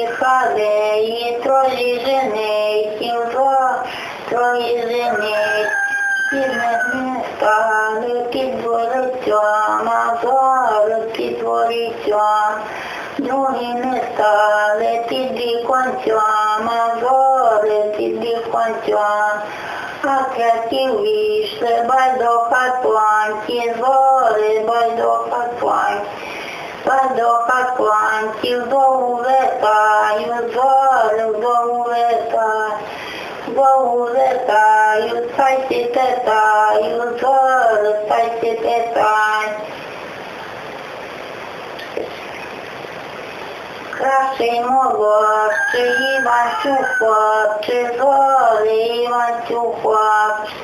І троє женихів, зо троє жених. І не стали під дворицям, а зори під дворицям. Другі не стали під віконцям, а зори під віконцям. А треті вийшли байдоха планки, Байдоха планки, вдову вертаю, зори вдову вертаю. Вдову вертаю, сайті тетаю, зори сайті тетаю. Кращий молодший Іванцю хлопче, зори Іванцю хлопче.